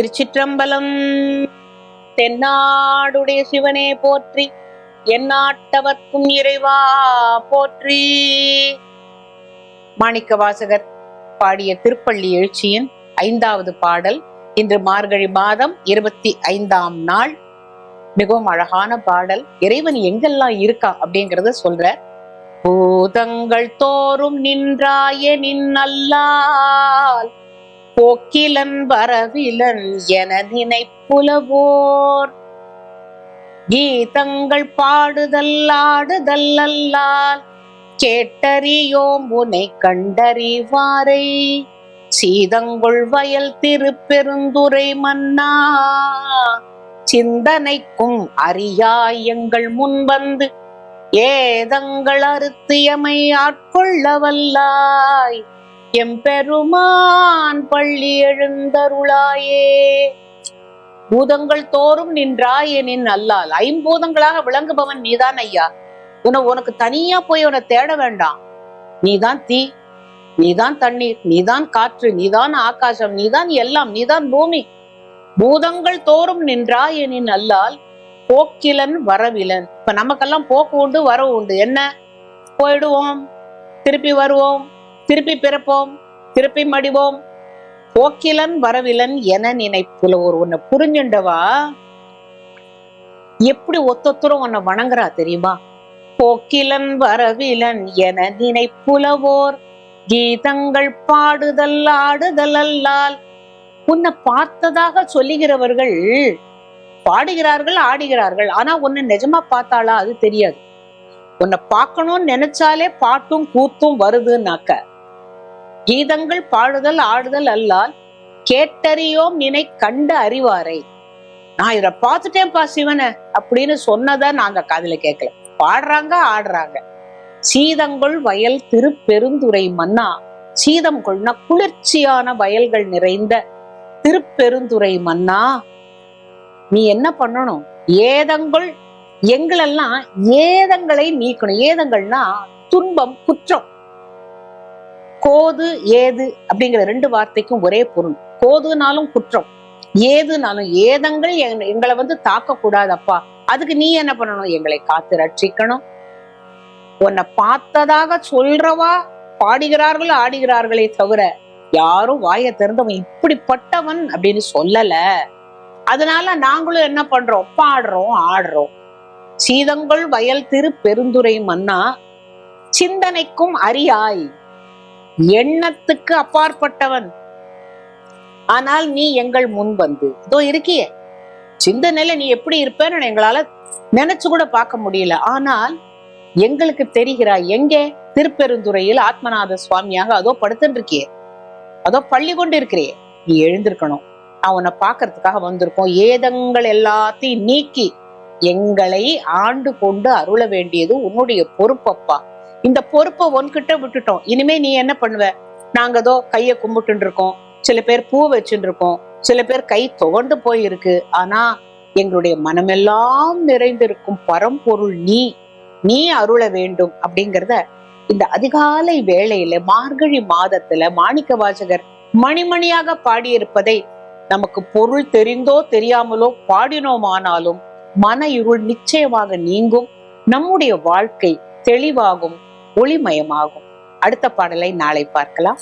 திருச்சிற்றம்பலம். தென்னாடுடைய சிவனே போற்றி எந்நாட்டவர்க்கும் இறைவா போற்றி. மாணிக்க வாசகர் பாடிய திருப்பள்ளி எழுச்சியின் ஐந்தாவது பாடல் இன்று மார்கழி மாதம் இருபத்தி ஐந்தாம் நாள். மிகவும் அழகான பாடல். இறைவன் எங்கெல்லாம் இருக்கா அப்படிங்கறத சொல்ற பூதங்கள் தோறும் நின்றாய நின்னல்லால் போக்கிலன் வரவிலன் என நினைப்புலவோர். கீதங்கள் பாடுதல் ஆடுதல் அல்லால் கேட்டறியோம் உனை கண்டறிவாரை. சீதங்கொள் வயல் திருப்பெருந்துரை மன்னா. சிந்தனைக்கும் அறியாய் எங்கள் முன்வந்து ஏதங்கள் அறுத்தியமை ஆட்கொள்ள வல்லாய் எம்பெருமான் பள்ளி எழுந்தருளாயே. பூதங்கள் தோறும் நின்றாயனின் அல்லால். ஐம்பூதங்களாக விளங்குபவன் நீதான் ஐயா. உன உனக்கு தனியா போய் உன தேட வேண்டாம். நீதான் தீ நீதான் தண்ணீர் நீதான் காற்று நீதான் ஆகாசம் நீதான் எல்லாம் நீதான் பூமி. பூதங்கள் தோறும் நின்றாயனின் அல்லால் போக்கிலன் வரவிலன். இப்ப நமக்கெல்லாம் போக்கு உண்டு வரவு உண்டு. என்ன? போயிடுவோம் திருப்பி வருவோம். திருப்பி பிறப்போம் திருப்பி மடிவோம். போக்கிலன் வரவிலன் என நினைப்புல ஒரு உன்னை புரிஞ்சுண்டவா? எப்படி ஒத்தொத்தரும் உன்னை வணங்குறா தெரியுமா? போக்கிலன் வரவிலன் என நினைப்புலவோர் கீதங்கள் பாடுதல் ஆடுதல் அல்லால் உன்னை பார்த்ததாக சொல்லுகிறவர்கள் பாடுகிறார்கள் ஆடுகிறார்கள். ஆனா உன்னை நிஜமா பார்த்தாளா? அது தெரியாது. உன்னை பார்க்கணும்னு நினைச்சாலே பாட்டும் கூத்தும் வருதுன்னாக்க. கீதங்கள் பாடுதல் ஆடுதல் அல்லால் கேட்டறியோம் நினை கண்டு அறிவாரை. நான் இதை பார்த்துட்டேன்ப்பா சிவனை அப்படின்னு சொன்னதை நாங்க காதுல கேட்கல பாடுறாங்க ஆடுறாங்க. சீதங்கொள் வயல் திருப்பெருந்துறை மன்னா. சீதம் கொள்னா குளிர்ச்சியான வயல்கள் நிறைந்த திருப்பெருந்துறை மன்னா. நீ என்ன பண்ணணும்? ஏதங்கள் எங்களெல்லாம் ஏதங்களை நீக்கணும். ஏதங்கள்னா துன்பம் குற்றம். கோது ஏது அப்படிங்கிற ரெண்டு வார்த்தைக்கும் ஒரே பொருள். கோதுனாலும் குற்றம் ஏதுனாலும் ஏதங்கள் எங்களை வந்து தாக்க அதுக்கு நீ என்ன பண்ணணும்? எங்களை காத்து ரட்சிக்கணும். உன்னை பார்த்ததாக சொல்றவா பாடுகிறார்கள் ஆடுகிறார்களே தவிர யாரும் வாயை திறந்தவன் இப்படிப்பட்டவன் அப்படின்னு சொல்லல. அதனால நாங்களும் என்ன பண்றோம்? பாடுறோம் ஆடுறோம். சீதங்கள் வயல் திரு பெருந்துரை மன்னா சிந்தனைக்கும் அறியாய் எண்ணத்துக்கு அப்பாற்பட்டவன். ஆனால் நீ எங்கள் முன் வந்து. இதோ இருக்கியே. சிந்தனையில நீ எப்படி இருப்பேன்னு எங்களால நினைச்சு கூட பார்க்க முடியல. ஆனால் எங்களுக்கு தெரிகிறாய் எங்கே? திருப்பெருந்துறையில் ஆத்மநாத சுவாமியாக அதோ படுத்துட்டு இருக்கியே அதோ பள்ளி கொண்டு இருக்கிறியே நீ எழுந்திருக்கணும். நான் உன்னை பார்க்கறதுக்காக வந்திருக்கோம். ஏதங்கள் எல்லாத்தையும் நீக்கி எங்களை ஆண்டு கொண்டு அருள வேண்டியது உன்னுடைய பொறுப்பப்பா. இந்த பொறுப்பை உன்கிட்ட விட்டுட்டோம். இனிமே நீ என்ன பண்ணுவ? நாங்க ஏதோ கைய கும்பிட்டு இருக்கோம் சில பேர் பூ வச்சுட்டு இருக்கோம் சில பேர் கை துவண்டு போயிருக்கு. ஆனா எங்களுடைய மனமெல்லாம் நிறைந்திருக்கும் பரம்பொருள் நீ. நீ அருள வேண்டும் அப்படிங்கறத இந்த அதிகாலை வேளையில மார்கழி மாதத்துல மாணிக்க வாசகர் மணிமணியாக பாடியிருப்பதை நமக்கு பொருள் தெரிந்தோ தெரியாமலோ பாடினோமானாலும் மன இருள் நிச்சயமாக நீங்கும். நம்முடைய வாழ்க்கை தெளிவாகும். ஒளிமயமாகும். அடுத்த பாடலை நாளை பார்க்கலாம்.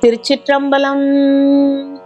திருச்சிற்றம்பலம்.